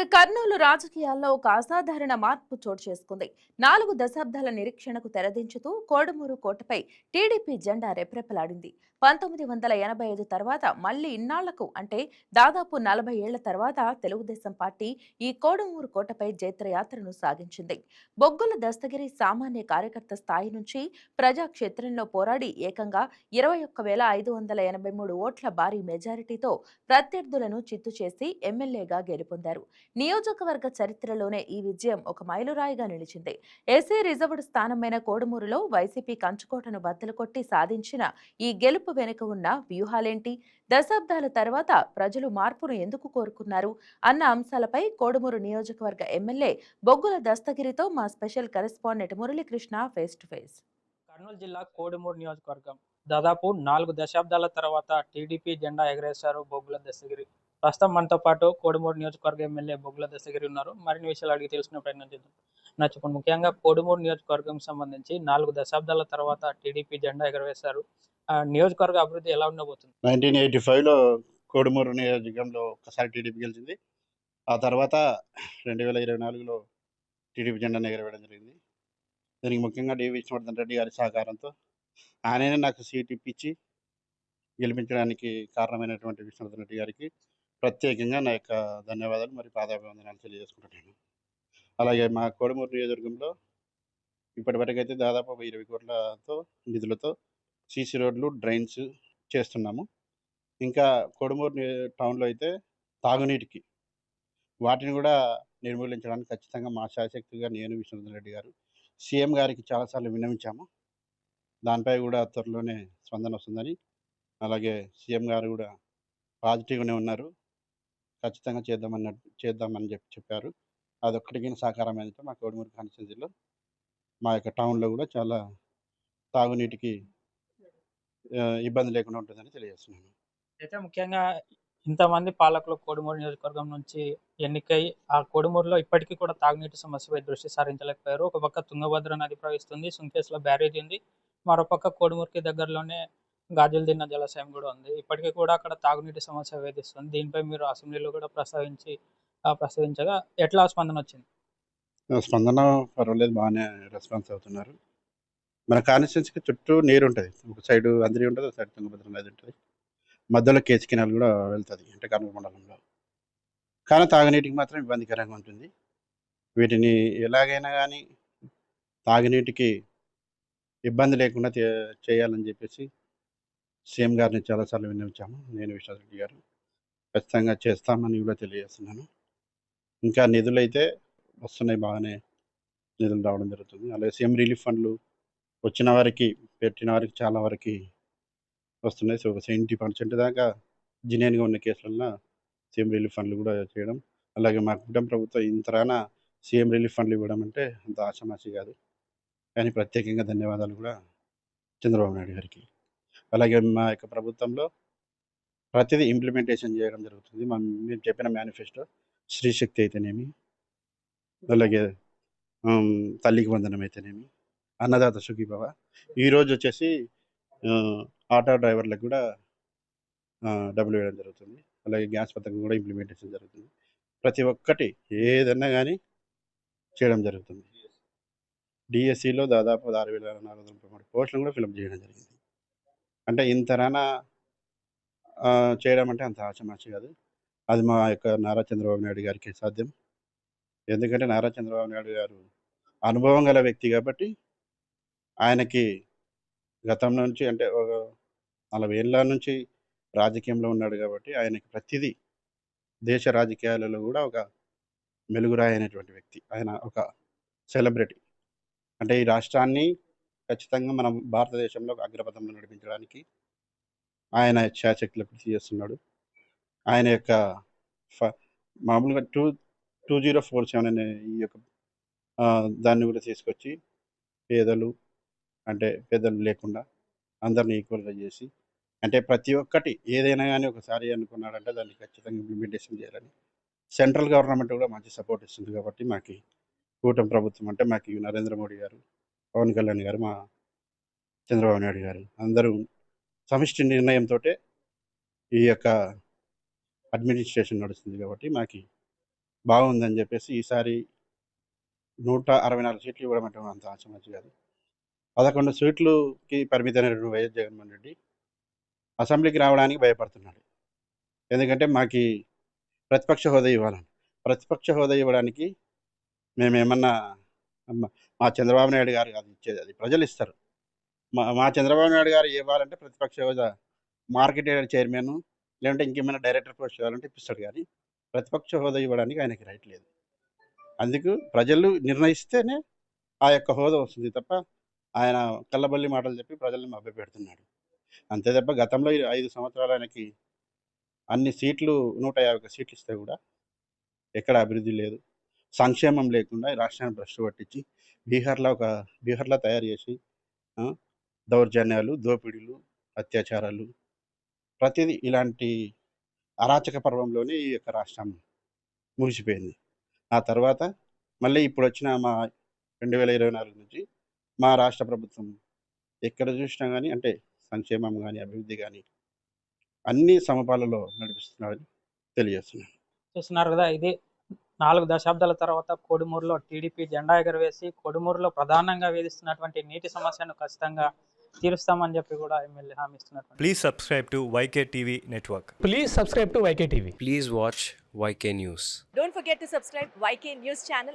ఇక కర్నూలు రాజకీయాల్లో ఒక అసాధారణ మార్పు చోటు చేసుకుంది. నాలుగు దశాబ్దాల నిరీక్షణకు తెరదించుతూ కోడమూరు కోటపై టీడీపీ జెండా రెప్రెపలాడింది. పంతొమ్మిది వందల ఎనభై ఐదు తర్వాత మళ్ళీ ఇన్నాళ్ళకు అంటే దాదాపు నలభై ఏళ్ళ తర్వాత తెలుగుదేశం పార్టీ ఈ కోడమూరు కోటపై జైత్రయాత్రను సాగించింది. బొగ్గుల దస్తగిరి సామాన్య కార్యకర్త స్థాయి నుంచి ప్రజాక్షేత్రంలో పోరాడి ఏకంగా ఇరవై ఒక్క వేల ఐదు వందల ఎనభై మూడు ఓట్ల భారీ మెజారిటీతో ప్రత్యర్థులను చిత్తు చేసి ఎమ్మెల్యేగా గెలుపొందారు. నియోజకవర్గ చరిత్రలోనే ఈ విజయం ఒక మైలురాయిగా నిలిచింది. ఎస్సీ రిజర్వ్డ్ స్థానమైన కోడుమూరులో వైసీపీ కంచుకోటను బద్దలు కొట్టి సాధించిన ఈ గెలుపు వెనుక ఉన్న వ్యూహాలేంటి? దశాబ్దాల తర్వాత ప్రజలు మార్పును ఎందుకు కోరుకున్నారు? అన్న అంశాలపై కోడుమూరు నియోజకవర్గ ఎమ్మెల్యే బొగ్గుల దస్తగిరితో మా special correspondent Muralikrishna face to face. Kurnool జిల్లా కోడుమూరు నియోజకవర్గం. దాదాపు నాలుగు దశాబ్దాల తర్వాత టీడీపీ జెండా ఎగరేశారు బొగ్గుల దశగిరి ప్రస్తుతం మనతో పాటు కోడుమూరు నియోజకవర్గ ఎమ్మెల్యే బొగ్గుల దశగిరి ఉన్నారు. మరిన్ని విషయాలు అడిగి తెలుసుకునే ప్రయత్నం చేద్దాం. నా చెప్పండి. ముఖ్యంగా కోడుమూరు నియోజకవర్గం సంబంధించి నాలుగు దశాబ్దాల తర్వాత టీడీపీ జెండా ఎగరవేశారు. ఆ నియోజకవర్గ అభివృద్ధి ఎలా ఉండబోతుంది? నైన్టీన్ ఎయిటీ ఫైవ్లో కోడుమూరు నియోజకవర్గంలో ఒకసారి టీడీపీ గెలిచింది. ఆ తర్వాత రెండు వేల ఇరవై నాలుగులో టీడీపీ జెండాను ఎగరవేయడం జరిగింది. దీనికి ముఖ్యంగా డి విష్ణువర్ధన్ రెడ్డి గారి సహకారంతో ఆయననే నాకు సీట్ ఇప్పించి గెలిపించడానికి కారణమైనటువంటి విష్ణువర్ధన్ రెడ్డి గారికి ప్రత్యేకంగా నా యొక్క ధన్యవాదాలు మరియు పాదాభివందనాలు తెలియజేసుకుంటున్నాను. అలాగే మా కోడమూరు నియోజకవర్గంలో ఇప్పటివరకైతే దాదాపు ఒక ఇరవై కోట్లతో నిధులతో సీసీ రోడ్లు డ్రైన్స్ చేస్తున్నాము. ఇంకా కోడమూరు టౌన్లో అయితే తాగునీటికి వాటిని కూడా నిర్మూలించడానికి ఖచ్చితంగా మా శాశక్తిగా నేను విష్ణువర్ధన్ రెడ్డి గారు సీఎం గారికి చాలాసార్లు విన్నవించాము. దానిపై కూడా త్వరలోనే స్పందన వస్తుందని అలాగే సీఎం గారు కూడా పాజిటివ్గానే ఉన్నారు. ఖచ్చితంగా చేద్దామన్న చేద్దామని చెప్పి చెప్పారు. అదొక్కటికి సహకారం అయితే మా కోడుమూరు కాన్స్టిట్యున్సీలో మా యొక్క టౌన్లో కూడా చాలా తాగునీటికి ఇబ్బంది లేకుండా ఉంటుందని తెలియజేస్తున్నాను. అయితే ముఖ్యంగా ఇంతమంది పాలకులు కోడుమూరు నియోజకవర్గం నుంచి ఎన్నికై ఆ కోడుమూరులో ఇప్పటికీ కూడా తాగునీటి సమస్యపై దృష్టి సారించలేకపోయారు. ఒక పక్క తుంగభద్ర నది ప్రవహిస్తుంది సుంకేశ్లో బ్యారేజ్ ఉంది. మరో పక్క కోడుమూరుకి దగ్గరలోనే గాజులు తిన్న జలాశయం కూడా ఉంది. ఇప్పటికీ కూడా అక్కడ తాగునీటి సమస్య వేధిస్తుంది. దీనిపై మీరు అసెంబ్లీలో కూడా ప్రస్తావించి ప్రస్తావించగా ఎట్లా స్పందన వచ్చింది? ఆ, స్పందన పర్వాలేదు బాగానే రెస్పాన్స్ అవుతున్నారు. మన కాన్స్టిట్యున్సీకి చుట్టూ నీరు ఉంటుంది. ఒక సైడ్ అందరి ఉంటుంది ఒక సైడ్ తుంగభద్ర నది ఉంటుంది. మధ్యలో కేచి కెనాల్ కూడా వెళ్తుంది అంటే కర్నూలు మండలంలో. కానీ తాగునీటికి మాత్రం ఇబ్బందికరంగా ఉంటుంది. వీటిని ఎలాగైనా కానీ తాగునీటికి ఇబ్బంది లేకుండా చేయాలని చెప్పేసి సీఎం గారిని చాలాసార్లు విన్నవించాము. నేను విశ్వరెడ్డి గారు. ఖచ్చితంగా చేస్తామని కూడా తెలియజేస్తున్నాను. ఇంకా నిధులు అయితే వస్తున్నాయి బాగానే. నిధులు రావడం జరుగుతుంది. అలాగే సీఎం రిలీఫ్ ఫండ్లు వచ్చిన వారికి పెట్టిన వారికి చాలా వరకు వస్తున్నాయి. సో ఒక సెవెంటీ పర్సెంట్ దాకా జినేన్గా ఉన్న కేసులన్న సీఎం రిలీఫ్ ఫండ్లు కూడా చేయడం. అలాగే మా కుటుంబ ప్రభుత్వం ఇంతరాన సీఎం రిలీఫ్ ఫండ్లు ఇవ్వడం అంటే అంత ఆషమాషి కాదు. కానీ ప్రత్యేకంగా ధన్యవాదాలు కూడా చంద్రబాబు నాయుడు గారికి. అలాగే మా యొక్క ప్రభుత్వంలో ప్రతిదీ ఇంప్లిమెంటేషన్ చేయడం జరుగుతుంది. మా మేము చెప్పిన మేనిఫెస్టో శ్రీశక్తి అయితేనేమి అలాగే తల్లికి వందనం అయితేనేమి అన్నదాత సుఖీభవ ఈరోజు వచ్చేసి ఆటో డ్రైవర్లకు కూడా డబ్బులు వేయడం జరుగుతుంది. అలాగే గ్యాస్ పథకం కూడా ఇంప్లిమెంటేషన్ జరుగుతుంది. ప్రతి ఒక్కటి ఏదన్నా కానీ చేయడం జరుగుతుంది. డిఎస్సిలో దాదాపు ఆరు వేల నాలుగు వందల ముప్పై మూడు పోస్టులను కూడా ఫిలప్ చేయడం జరిగింది. అంటే ఇంతరానా చేయడం అంటే అంత ఆచమాచి కాదు. అది మా యొక్క నారా చంద్రబాబు నాయుడు గారికి సాధ్యం. ఎందుకంటే నారా చంద్రబాబు నాయుడు గారు అనుభవం గల వ్యక్తి కాబట్టి ఆయనకి గతం నుంచి అంటే ఒక నలభై ఏళ్ళ నుంచి రాజకీయంలో ఉన్నాడు కాబట్టి ఆయనకి ప్రతిదీ దేశ రాజకీయాలలో కూడా ఒక మెలుగురాయనటువంటి వ్యక్తి. ఆయన ఒక సెలబ్రిటీ. అంటే ఈ రాష్ట్రాన్ని ఖచ్చితంగా మనం భారతదేశంలో ఒక అగ్రపథంలో నడిపించడానికి ఆయన శాశక్తులు కృషి చేస్తున్నాడు. ఆయన యొక్క ఫ- మామూలుగా two two zero four seven అనే ఈ యొక్క దాన్ని కూడా తీసుకొచ్చి పేదలు అంటే పేదలు లేకుండా అందరిని ఈక్వల్గా చేసి అంటే ప్రతి ఒక్కటి ఏదైనా కానీ ఒకసారి అనుకున్నాడంటే దాన్ని ఖచ్చితంగా ఇంప్లిమెంటేషన్ చేయాలని సెంట్రల్ గవర్నమెంట్ కూడా మంచి సపోర్ట్ ఇస్తుంది కాబట్టి మాకు కూటమి ప్రభుత్వం అంటే మాకు నరేంద్ర మోడీ గారు పవన్ కళ్యాణ్ గారు మా చంద్రబాబు నాయుడు గారు అందరూ సమిష్టి నిర్ణయంతో ఈ యొక్క అడ్మినిస్ట్రేషన్ నడుస్తుంది కాబట్టి మాకు బాగుందని చెప్పేసి ఈసారి నూట అరవై నాలుగు సీట్లు ఇవ్వడం అంటే అంత ఆచమచి కాదు. పదకొండు సీట్లుకి పరిమితమైన వైఎస్ జగన్మోహన్ రెడ్డి అసెంబ్లీకి రావడానికి భయపడుతున్నాడు. ఎందుకంటే మాకు ప్రతిపక్ష హోదా ఇవ్వాలని. ప్రతిపక్ష హోదా ఇవ్వడానికి మేము ఏమన్నా మా చంద్రబాబు నాయుడు గారు అది ఇచ్చేది అది. ప్రజలు ఇస్తారు. మా మా చంద్రబాబు నాయుడు గారు ఇవ్వాలంటే ప్రతిపక్ష హోదా మార్కెట్ చైర్మన్ లేదంటే ఇంకేమైనా డైరెక్టర్ పోస్ట్ ఇవ్వాలంటే ఇప్పిస్తాడు కానీ ప్రతిపక్ష హోదా ఇవ్వడానికి ఆయనకి రైట్ లేదు. అందుకు ప్రజలు నిర్ణయిస్తేనే ఆ యొక్క హోదా వస్తుంది తప్ప ఆయన కళ్ళబల్లి మాటలు చెప్పి ప్రజల్ని మభ్యపెడుతున్నాడు అంతే తప్ప గతంలో ఐదు సంవత్సరాలు ఆయనకి అన్ని సీట్లు నూట యాభై సీట్లు ఇస్తే కూడా ఎక్కడ అభివృద్ధి లేదు. సంక్షేమం లేకుండా ఈ రాష్ట్రాన్ని భ్రష్ పట్టించి బీహార్లో ఒక బీహార్లో తయారు చేసి దౌర్జన్యాలు దోపిడీలు అత్యాచారాలు ప్రతిదీ ఇలాంటి అరాచక పర్వంలోనే ఈ యొక్క రాష్ట్రం ముగిసిపోయింది. ఆ తర్వాత మళ్ళీ ఇప్పుడు వచ్చిన మా రెండు వేల ఇరవై నాలుగు నుంచి మా రాష్ట్ర ప్రభుత్వం ఎక్కడ చూసినా కానీ అంటే సంక్షేమం కానీ అభివృద్ధి కానీ అన్ని సమపాలలో నడిపిస్తున్నారని తెలియజేస్తున్నాను. చూస్తున్నారు కదా ఇది నాలుగు దశాబ్దాల తర్వాత కొడుమూరులో టీడీపీ జెండా ఎగరవేసి కొడుమూరులో ప్రధానంగా వేధిస్తున్నటువంటి నీటి సమస్యను ఖచ్చితంగా తీరుస్తామని చెప్పి కూడా MLA హామీస్తున్నారు please subscribe to YK TV network please subscribe to YK TV please watch YK news don't forget to subscribe YK news channel